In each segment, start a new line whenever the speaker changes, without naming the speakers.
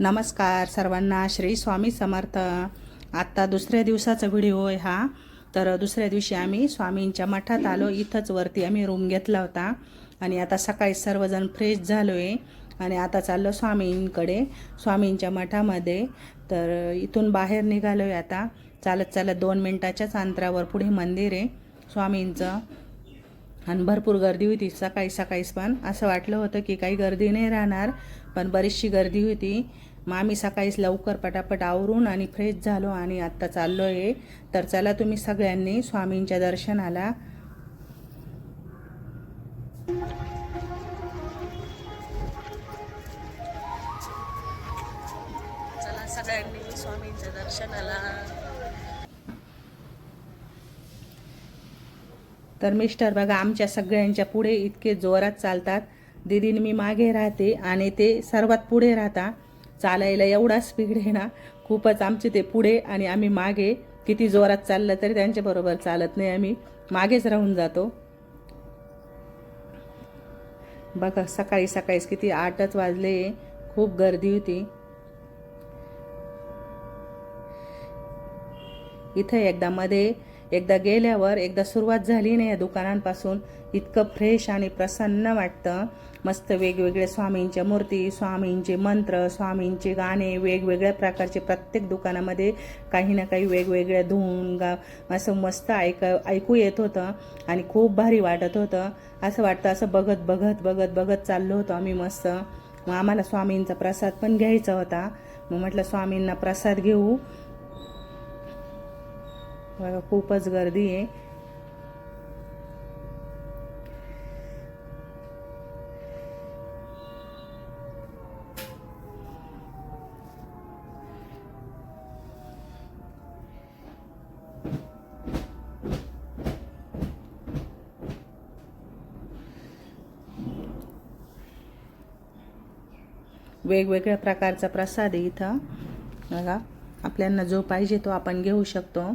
नमस्कार सर्वांना श्री स्वामी समर्थ. आत्ता दुसऱ्या दिवसाचा व्हिडिओ आहे हा. तर दुसऱ्या दिवशी आम्ही स्वामींच्या मठात आलो. इथंच वरती आम्ही रूम घेतला होता. आणि आता सकाळी सर्वजण फ्रेश झालो आहे आणि आता चाललो स्वामींकडे स्वामींच्या मठामध्ये. तर इथून बाहेर निघालो आहे आता. चालत चालत दोन मिनटाच्याच अंतरावर पुढे मंदिर आहे. स्वामींचं. आणि भरपूर गर्दी होती सकाळी सकाळीच पण. असं वाटलं होतं की काही गर्दी नाही राहणार. पण बरीचशी गर्दी होती. मग आम्ही सकाळीच लवकर पटापट आवरून आणि फ्रेश झालो आणि आत्ता चाललो आहे तर चला तुम्ही सगळ्यांनी स्वामींच्या दर्शनाला. चला सगळ्यांनी स्वामींच्या दर्शनाला. तर मिस्टर बघा आमच्या सगळ्यांच्या पुढे इतके जोरात चालतात. दिदीने मी मागे राहते आणि ते सर्वात पुढे राहता. चालायला एवढा स्पीड आहे ना खूपच आमचे ते पुढे आणि आम्ही मागे. किती जोरात चाललं तरी त्यांच्याबरोबर चालत नाही आम्ही. मागेच राहून जातो. बघा सकाळी सकाळीच किती आठच वाजले. खूप गर्दी होती. इथं एकदा मध्ये एकदा गेल्यावर एकदा सुरुवात झाली नाही या दुकानांपासून इतकं फ्रेश आणि प्रसन्न वाटतं. मस्त वेगवेगळ्या स्वामींच्या मूर्ती स्वामींचे मंत्र स्वामींचे गाणे वेगवेगळ्या प्रकारचे प्रत्येक दुकानामध्ये काही ना काही वेगवेगळ्या धून गा असं मस्त ऐक ऐकू येत होतं आणि खूप भारी वाटत होतं. असं वाटतं असं बघत बघत बघत बघत चाललो होतो आम्ही मस्त. मग आम्हाला स्वामींचा प्रसाद पण घ्यायचा होता. मग म्हटलं स्वामींना प्रसाद घेऊ. बघा खूपच गर्दी आहे. वेगवेगळ्या प्रकारचा प्रसाद आहे इथं. बघा आपल्याला जो पाहिजे तो आपण घेऊ शकतो.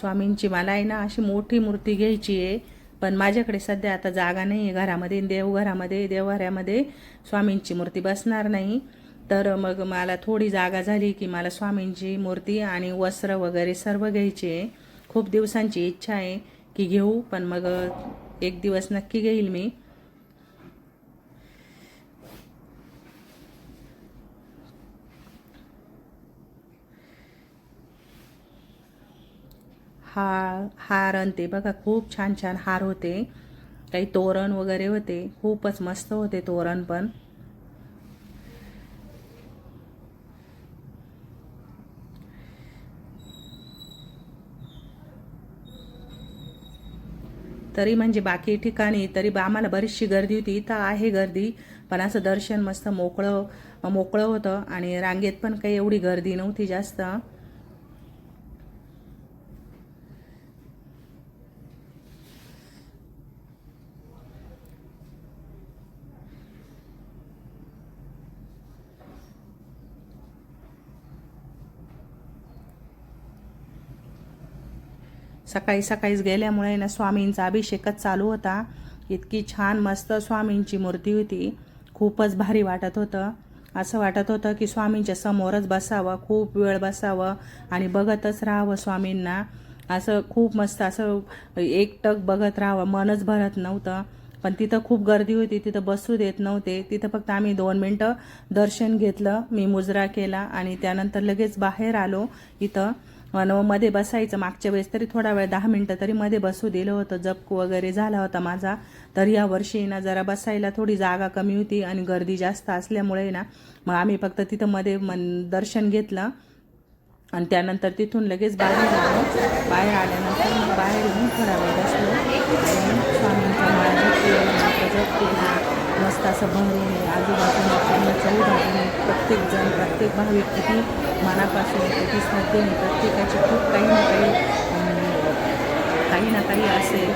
स्वामींची मला आहे ना अशी मोठी मूर्ती घ्यायची आहे. पण माझ्याकडे सध्या आता जागा नाही आहे घरामध्ये देवघरामध्ये देवघरामध्ये स्वामींची मूर्ती बसणार नाही. तर मग मला थोडी जागा झाली की मला स्वामींची मूर्ती आणि वस्त्र वगैरे सर्व घ्यायची आहे. खूप दिवसांची इच्छा आहे की घेऊ पण मग एक दिवस नक्की घेईल मी. हार हार आणते बघा खूप छान छान हार होते. काही तोरण वगैरे होते. खूपच मस्त होते तोरण पण. तरी म्हणजे बाकी ठिकाणी तरी आम्हाला बरीचशी गर्दी होती. इथं आहे गर्दी पण असं दर्शन मस्त मोकळं मोकळं होतं. आणि रांगेत पण काही एवढी गर्दी नव्हती जास्त. सकाळी सकाळीच गेल्यामुळे ना स्वामींचा अभिषेकच चालू होता. इतकी छान मस्त स्वामींची मूर्ती होती. खूपच भारी वाटत होतं. असं वाटत होतं की स्वामींच्या समोरच बसावं खूप वेळ बसावं आणि बघतच राहावं स्वामींना. असं खूप मस्त असं एकटक बघत राहावं मनच भरत नव्हतं. पण तिथं खूप गर्दी होती तिथं बसू देत नव्हते. तिथं फक्त आम्ही दोन मिनटं दर्शन घेतलं मी मुजरा केला आणि त्यानंतर लगेच बाहेर आलो इथं. आणि मध्ये बसायचं. मागच्या वेळेस तरी थोडा वेळ दहा मिनटं तरी मध्ये बसू दिलं होतं. जपक वगैरे झाला होता माझा. तर या वर्षी ना जरा बसायला थोडी जागा कमी होती आणि गर्दी जास्त असल्यामुळे ना मग आम्ही फक्त तिथं मध्ये मन दर्शन घेतलं. आणि त्यानंतर तिथून लगेच बाहेर आलो. बाहेर आल्यानंतर मग बाहेर येऊन थोडा वेळ बसलो. स्वामींच्या स्वामींचा जप केला मस्त असं भरून आजूबाजूला पूर्ण चौबाजूने प्रत्येक जण प्रत्येक भाविक किती मनापासून किती श्रद्धेने प्रत्येकाची खूप काही ना काही अं, काही ना काही असेल.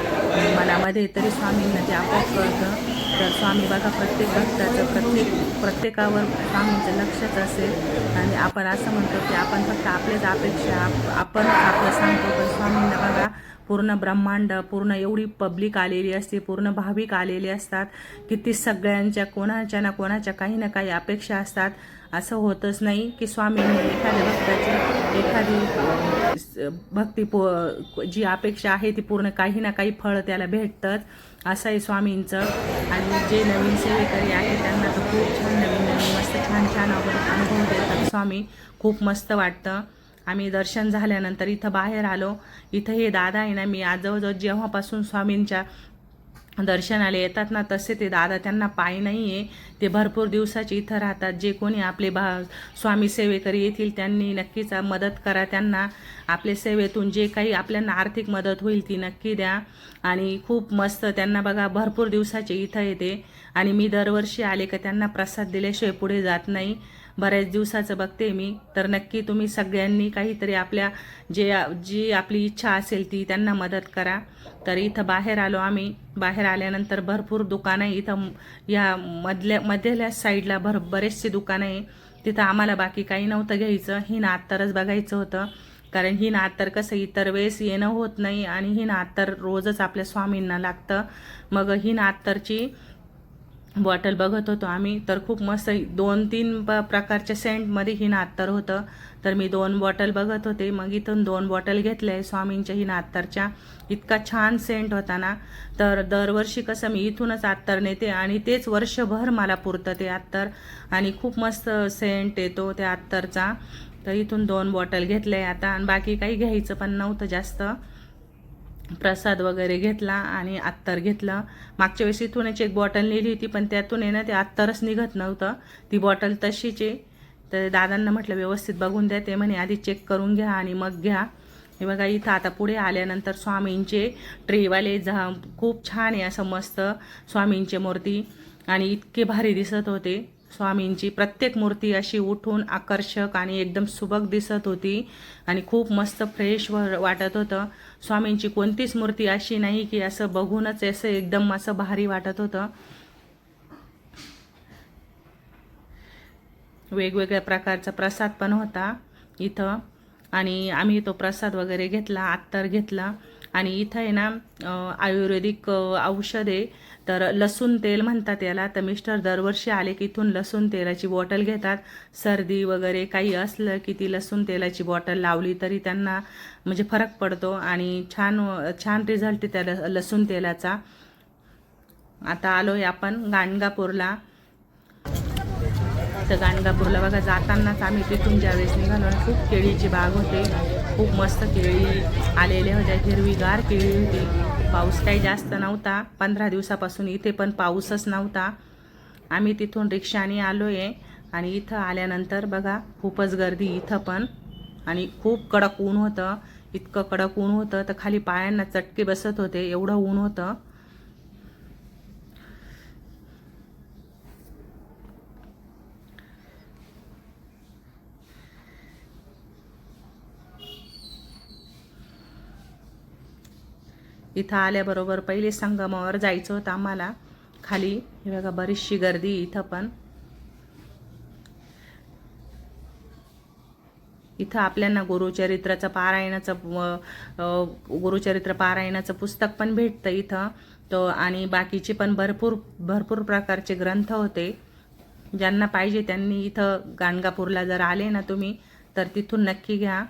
मनामध्ये तरी स्वामींना ते आपोआप कळतं. तर स्वामी बघा प्रत्येक भक्ताचं प्रत्येक प्रत्येकावर स्वामींचं लक्षच असेल. आणि आपण असं म्हणतो की आपण फक्त आपल्याच अपेक्षा आपण आपलं सांगतो पण स्वामींना बघा पूर्ण ब्रह्मांड पूर्ण एवढी पब्लिक आलेली असते पूर्ण भाविक आलेले असतात की ती सगळ्यांच्या कोणाच्या ना कोणाच्या काही ना काही अपेक्षा असतात. असं होतच नाही की स्वामींनी एखाद्या भक्ताची एखादी भक्ती पो जी अपेक्षा आहे ती पूर्ण काही ना काही फळ त्याला भेटतंच असं आहे स्वामींचं. आणि जे नवीन सेवेकरी आहे त्यांना तर खूप छान नवीन नवीन मस्त छान छान अनुभव अनुभव देतात स्वामी. खूप मस्त वाटतं. आम्ही दर्शन झाल्यानंतर इथं बाहेर आलो. इथं हे दादा आहे ना मी आज जवळजवळ जेव्हापासून स्वामींच्या दर्शनाला येतात ना तसे ते दादा त्यांना पाय नाही आहे ते भरपूर दिवसाचे इथं राहतात. जे कोणी आपले भा स्वामी सेवेकरी येतील त्यांनी नक्कीच मदत करा. त्यांना आपल्या सेवेतून जे काही आपल्याला आर्थिक मदत होईल ती नक्की द्या. आणि खूप मस्त त्यांना बघा भरपूर दिवसाचे इथं येते. आणि मी दरवर्षी आले का त्यांना प्रसाद दिल्याशिवाय पुढे जात नाही. बऱ्याच दिवसाचं बघते मी. तर नक्की तुम्ही सगळ्यांनी काहीतरी आपल्या जे जी आपली इच्छा असेल ती त्यांना मदत करा. तर इथं बाहेर आलो आम्ही. बाहेर आल्यानंतर भरपूर दुकानं आहे इथं या मधल्या मधल्या साईडला भर बरेचसे दुकानं आहे. तिथं आम्हाला बाकी काही नव्हतं घ्यायचं. ही नात्तरच बघायचं होतं. कारण ही नात्तर कसं इतर वेळेस येणं होत नाही आणि ही नात्तर रोजच आपल्या स्वामींना लागतं. मग ही नात्तरची बॉटल बघत होतो आम्ही. तर खूप मस्त दोन तीन प प्रकारच्या सेंटमध्ये ही नात्तर होतं. तर मी दोन बॉटल बघत होते. मग इथून दोन बॉटल घेतल्या स्वामींच्या ही नात्तरच्या. इतका छान सेंट होता ना. तर दरवर्षी कसं मी इथूनच अत्तर नेते आणि तेच वर्षभर मला पुरतं ते अत्तर आणि खूप मस्त सेंट येतो त्या अत्तरचा तर इथून दोन बॉटल घेतले आता. आणि बाकी काही घ्यायचं पण नव्हतं जास्त. प्रसाद वगैरे घेतला आणि अत्तर घेतलं. मागच्या वेळेस इथूनच एक बॉटल नेली होती पण त्यातून आहे ना ते अत्तरच निघत नव्हतं. ती बॉटल तशीच आहे. तर दादांना म्हटलं व्यवस्थित बघून द्या. ते म्हणे आधी चेक करून घ्या आणि मग घ्या. हे बघा इथं आता पुढे आल्यानंतर स्वामींचे ट्रेवाले जा खूप छान आहे असं मस्त स्वामींचे मूर्ती. आणि इतके भारी दिसत होते. स्वामींची प्रत्येक मूर्ती अशी उठून आकर्षक आणि एकदम सुबक दिसत होती आणि खूप मस्त फ्रेश व वाटत होतं. स्वामींची कोणतीच मूर्ती अशी नाही की असं बघूनच असं एकदम असं भारी वाटत होतं. वेगवेगळ्या प्रकारचा प्रसाद पण होता इथं. आणि आम्ही तो प्रसाद वगैरे घेतला अत्तर घेतला. आणि इथं आहे ना आयुर्वेदिक औषधे तर लसूण तेल म्हणतात याला. तर मिस्टर दरवर्षी आले की इथून लसूण तेलाची बॉटल घेतात. सर्दी वगैरे काही असलं की ती लसूण तेलाची बॉटल लावली तरी त्यांना म्हणजे फरक पडतो. आणि छान छान रिझल्ट आहे त्या ल- लसूण तेलाचा. आता आलो आहे आपण गाणगापूरला. तर गाणगापूरला बघा जातानाच आम्ही तिथून ज्यावेळेस निघालो ना खूप केळीची बाग होते. खूप मस्त केळी आलेल्या होत्या. हिरवीगार केळी होती. पाऊस काही जास्त नव्हता. पंधरा दिवसापासून इथे पण पाऊसच नव्हता. आम्ही तिथून रिक्षाने आलो आहे आणि इथं आल्यानंतर बघा खूपच गर्दी इथं पण. आणि खूप कडक ऊन होतं. इतकं कडक ऊन होतं तर खाली पायांना चटके बसत होते. एवढं ऊन होतं. इथं आल्याबरोबर पहिले संगमावर जायचं होतं आम्हाला. खाली हे बघा बरीचशी गर्दी इथं पण. इथं आपल्याला गुरुचरित्राचं पारायणाचं गुरुचरित्र पारायणाचं पुस्तक पण भेटतं इथं. तो आणि बाकीचे पण भरपूर भरपूर प्रकारचे ग्रंथ होते. ज्यांना पाहिजे त्यांनी इथं गाणगापूरला जर आले ना तुम्ही तर तिथून नक्की घ्या.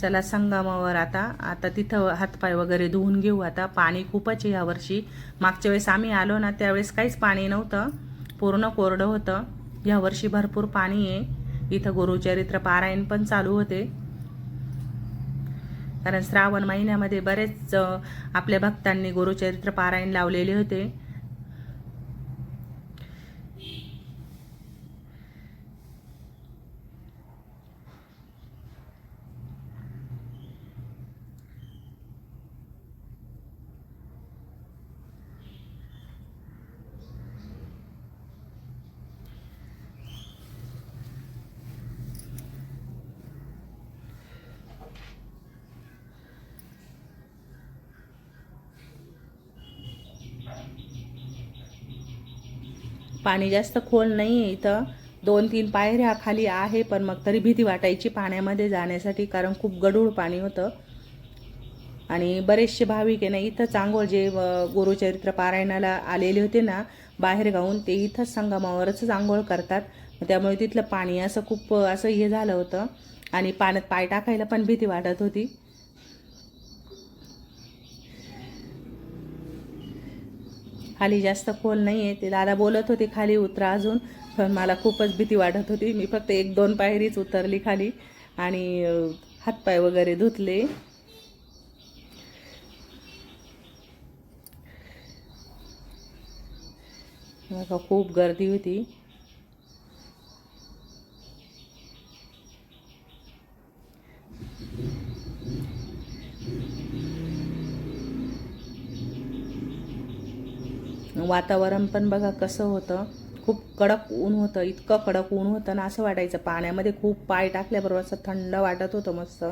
चला संगमावर आता. आता तिथं हातपाय वगैरे धुवून घेऊ आता. पाणी खूपच आहे यावर्षी. मागच्या वेळेस आम्ही आलो ना त्यावेळेस काहीच पाणी नव्हतं. पूर्ण कोरडं होतं. यावर्षी भरपूर पाणी आहे. इथं गुरुचरित्र पारायण पण चालू होते. कारण श्रावण महिन्यामध्ये बरेच आपल्या भक्तांनी गुरुचरित्र पारायण लावलेले होते. पाणी जास्त खोल नाही आहे इथं. दोन तीन पायऱ्या खाली आहे पण मग तरी भीती वाटायची पाण्यामध्ये जाण्यासाठी कारण खूप गढूळ पाणी होतं. आणि बरेचसे भाविक आहे ना इथंच आंघोळ जे गुरुचरित्र पारायणाला आलेले होते ना बाहेर गाऊन ते इथंच संगमावरच आंघोळ करतात. त्यामुळे तिथलं पाणी असं खूप असं हे झालं होतं. आणि पाण्यात पाय टाकायला पण भीती वाटत होती. खाली जास्त खोल नाही आहे ते दादा बोलत होते खाली उतरा अजून पण मला खूपच भीती वाटत होती. मी फक्त एक दोन पायरीच उतरली खाली आणि हातपाय वगैरे धुतले. बघा खूप गर्दी होती. वातावरण पण बघा कसं होतं खूप कडक ऊन होतं इतकं कडक ऊन होतं ना असं वाटायचं. पाण्यामध्ये खूप पाय टाकल्याबरोबर असं थंड वाटत होतं मस्त.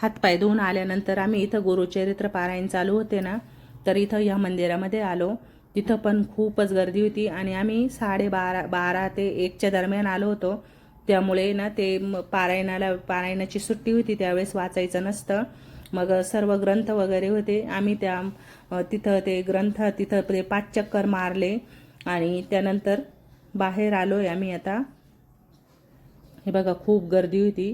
हातपाय धुवून आल्यानंतर आम्ही इथं गुरुचरित्र पारायण चालू होते ना तर इथं ह्या मंदिरामध्ये आलो. तिथं पण खूपच गर्दी होती आणि आम्ही साडेबारा बारा ते एकच्या दरम्यान आलो होतो. त्यामुळे ना ते पारायणाला पारायणाची सुट्टी होती त्यावेळेस वाचायचं नसतं. मग सर्व ग्रंथ वगैरे होते. आम्ही त्या तिथं ते ग्रंथ तिथं ते पाच चक्कर मारले आणि त्यानंतर बाहेर आलोय आम्ही आता. हे बघा खूप गर्दी होती.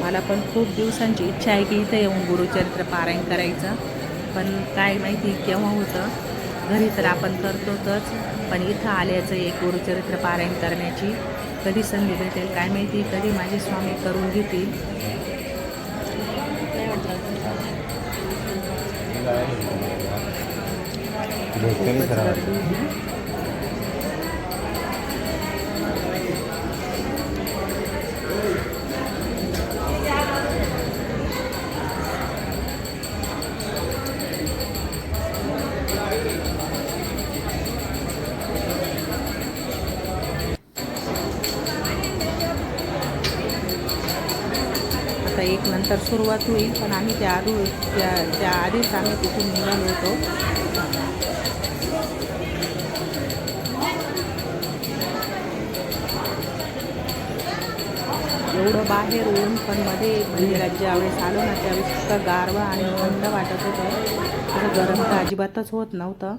मला पण खूप दिवसांची इच्छा आहे की इथं येऊन गुरुचरित्र पारायण करायचं. पण काय माहिती केव्हा होतं. घरी तर आपण करतोच पण इथं आल्याचं एक गुरुचरित्र पारायण करण्याची कधी संधी भेटेल काय माहिती कधी माझे स्वामी करून घेतील.
भेटते
सुरुवात होईल पण आम्ही त्या आधी त्या त्या आधीच आम्ही तिथून निघालो होतो. एवढं बाहेर ऊन पण मध्ये म्हणजे मंदिरात ज्यावेळेस आलो ना त्यावेळेस गारवा आणि थंड वाटत होतं. गरम तर अजिबातच होत नव्हतं.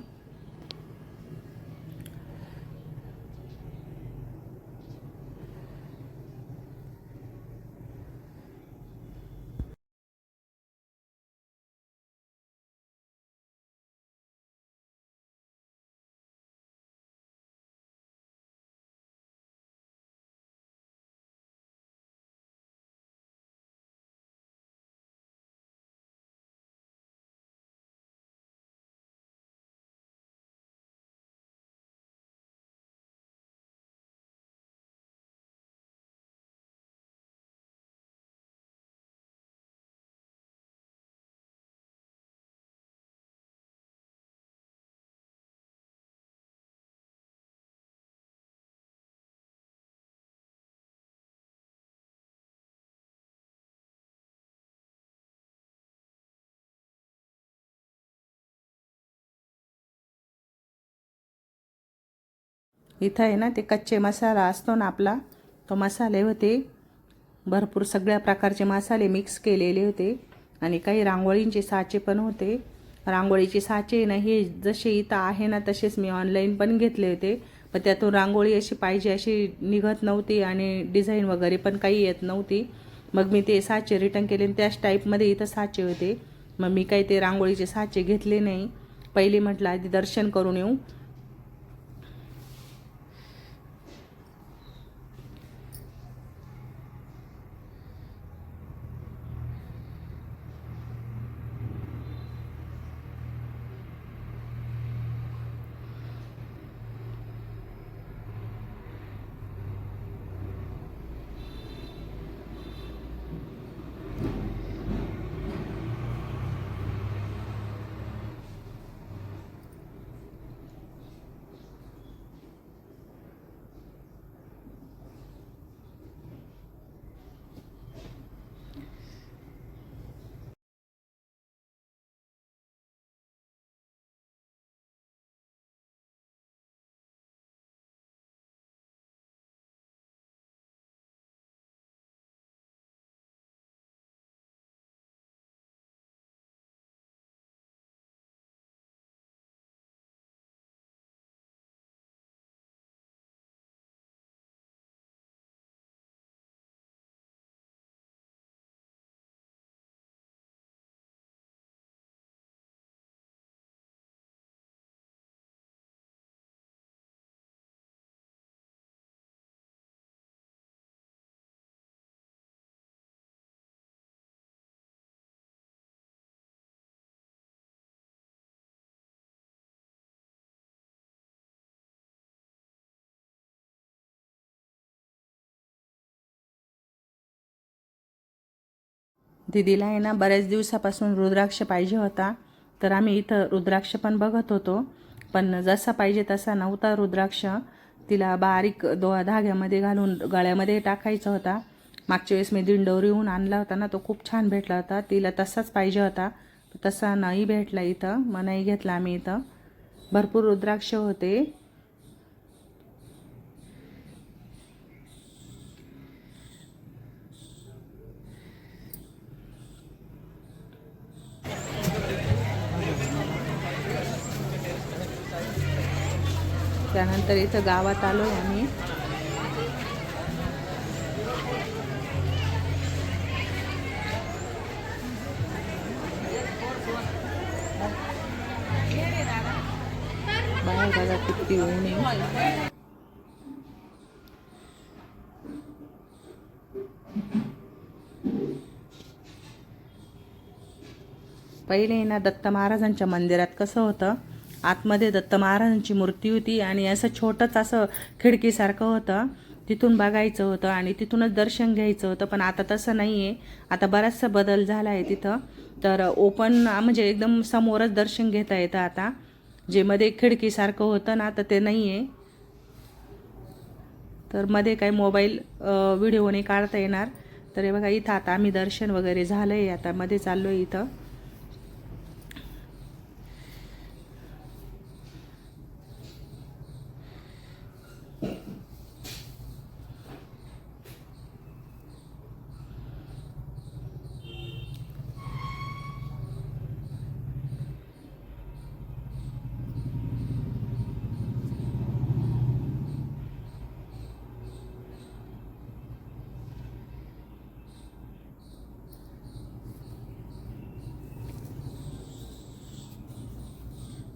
इथं आहे ना ते कच्चे मसाला असतो ना आपला तो मसाले होते. भरपूर सगळ्या प्रकारचे मसाले मिक्स केलेले होते. आणि काही रांगोळींचे साचे पण होते. रांगोळीचे साचे ना हे जसे इथं आहे ना तसेच मी ऑनलाईन पण घेतले होते. पण त्यातून रांगोळी अशी पाहिजे अशी निघत नव्हती आणि डिझाईन वगैरे पण काही येत नव्हती. मग मी ते साचे रिटर्न केले आणि त्याच टाईपमध्ये इथं साचे होते. मग मी काही ते रांगोळीचे साचे घेतले नाही. पहिले म्हटलं आधी दर्शन करून येऊ. दीदीला आहे ना बऱ्याच दिवसापासून रुद्राक्ष पाहिजे होता. तर आम्ही इथं रुद्राक्ष पण बघत होतो. पण जसा पाहिजे तसा नव्हता रुद्राक्ष. तिला बारीक दो धाग्यामध्ये घालून गळ्यामध्ये टाकायचा होता. मागच्या वेळेस मी दिंडोरीहून आणला होता ना तो खूप छान भेटला होता. तिला तसाच पाहिजे होता. तसा नाही भेटला इथं. मग नाही घेतला आम्ही इथं. भरपूर रुद्राक्ष होते. त्यानंतर इथं गावात आलो आम्ही. बाहेर बघा किती ऊन पहिले ना दत्त महाराजांच्या मंदिरात कसं होतं? आतमध्ये दत्त महाराजांची मूर्ती होती आणि असं छोटंच असं खिडकीसारखं होतं. तिथून बघायचं होतं आणि तिथूनच दर्शन घ्यायचं होतं पण आता तसं नाही आहे आता बराचसा बदल झाला आहे तिथं. तर ओपन म्हणजे एकदम समोरच दर्शन घेता येतं आता. जे मध्ये खिडकीसारखं होतं ना तर ते नाही आहे तर मध्ये काही मोबाईल व्हिडिओने काढता येणार. तर हे बघा इथं आता आम्ही दर्शन वगैरे झालं आहे आता मध्ये चाललो आहे इथं.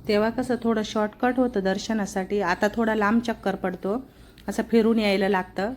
तेव्हा कसं थोडं शॉर्टकट होतं दर्शनासाठी. आता थोडा लांब चक्कर पडतो. असं फिरून यायला लागतं.